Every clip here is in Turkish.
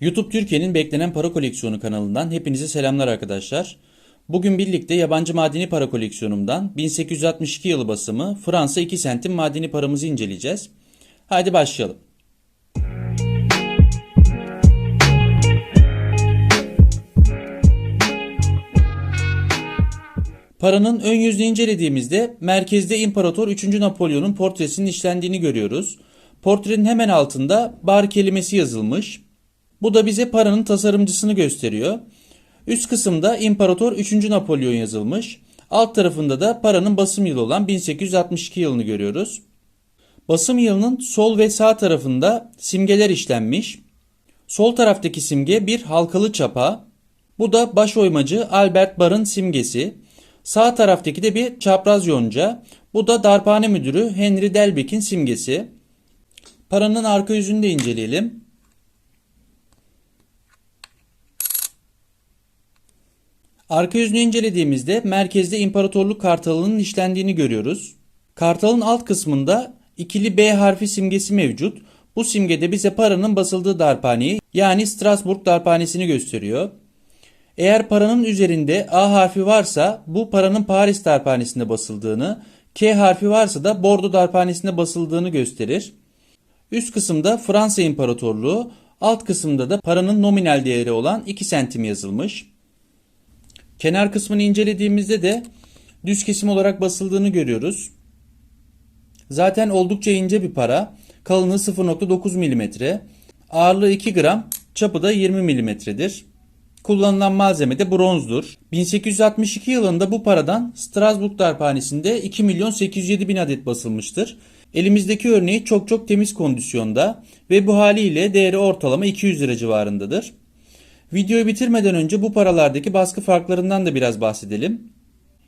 YouTube Türkiye'nin beklenen para koleksiyonu kanalından hepinize selamlar arkadaşlar. Bugün birlikte yabancı madeni para koleksiyonumdan 1862 yılı basımı Fransa 2 sentim madeni paramızı inceleyeceğiz. Hadi başlayalım. Paranın ön yüzünü incelediğimizde merkezde İmparator 3. Napolyon'un portresinin işlendiğini görüyoruz. Portrenin hemen altında bar kelimesi yazılmış. Bu da bize paranın tasarımcısını gösteriyor. Üst kısımda İmparator 3. Napolyon yazılmış. Alt tarafında da paranın basım yılı olan 1862 yılını görüyoruz. Basım yılının sol ve sağ tarafında simgeler işlenmiş. Sol taraftaki simge bir halkalı çapa. Bu da baş oymacı Albert Bar'ın simgesi. Sağ taraftaki de bir çapraz yonca. Bu da darphane müdürü Henry Delbec'in simgesi. Paranın arka yüzünü de inceleyelim. Arka yüzünü incelediğimizde merkezde imparatorluk kartalının işlendiğini görüyoruz. Kartalın alt kısmında ikili B harfi simgesi mevcut. Bu simgede bize paranın basıldığı darphaneyi yani Strasbourg darphanesini gösteriyor. Eğer paranın üzerinde A harfi varsa bu paranın Paris darphanesinde basıldığını, K harfi varsa da Bordeaux darphanesinde basıldığını gösterir. Üst kısımda Fransa İmparatorluğu, alt kısımda da paranın nominal değeri olan 2 sentim yazılmış. Kenar kısmını incelediğimizde de düz kesim olarak basıldığını görüyoruz. Zaten oldukça ince bir para. Kalınlığı 0.9 mm, ağırlığı 2 gram, çapı da 20 mm'dir. Kullanılan malzeme de bronzdur. 1862 yılında bu paradan Strasbourg darphanesinde 2 milyon 807 bin adet basılmıştır. Elimizdeki örneği çok çok temiz kondisyonda ve bu haliyle değeri ortalama 200 lira civarındadır. Videoyu bitirmeden önce bu paralardaki baskı farklarından da biraz bahsedelim.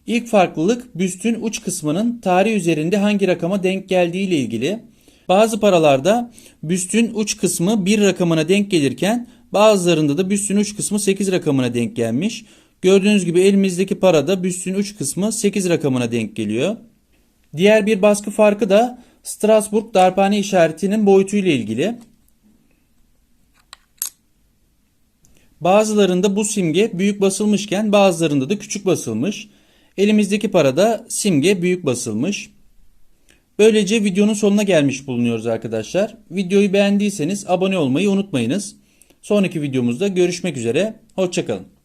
İlk farklılık büstün uç kısmının tarih üzerinde hangi rakama denk geldiği ile ilgili. Bazı paralarda büstün uç kısmı bir rakamına denk gelirken bazılarında da büstün uç kısmı 8 rakamına denk gelmiş. Gördüğünüz gibi elimizdeki parada büstün uç kısmı 8 rakamına denk geliyor. Diğer bir baskı farkı da Strasbourg darphane işaretinin boyutuyla ilgili. Bazılarında bu simge büyük basılmışken bazılarında da küçük basılmış. Elimizdeki parada simge büyük basılmış. Böylece videonun sonuna gelmiş bulunuyoruz arkadaşlar. Videoyu beğendiyseniz abone olmayı unutmayınız. Sonraki videomuzda görüşmek üzere. Hoşçakalın.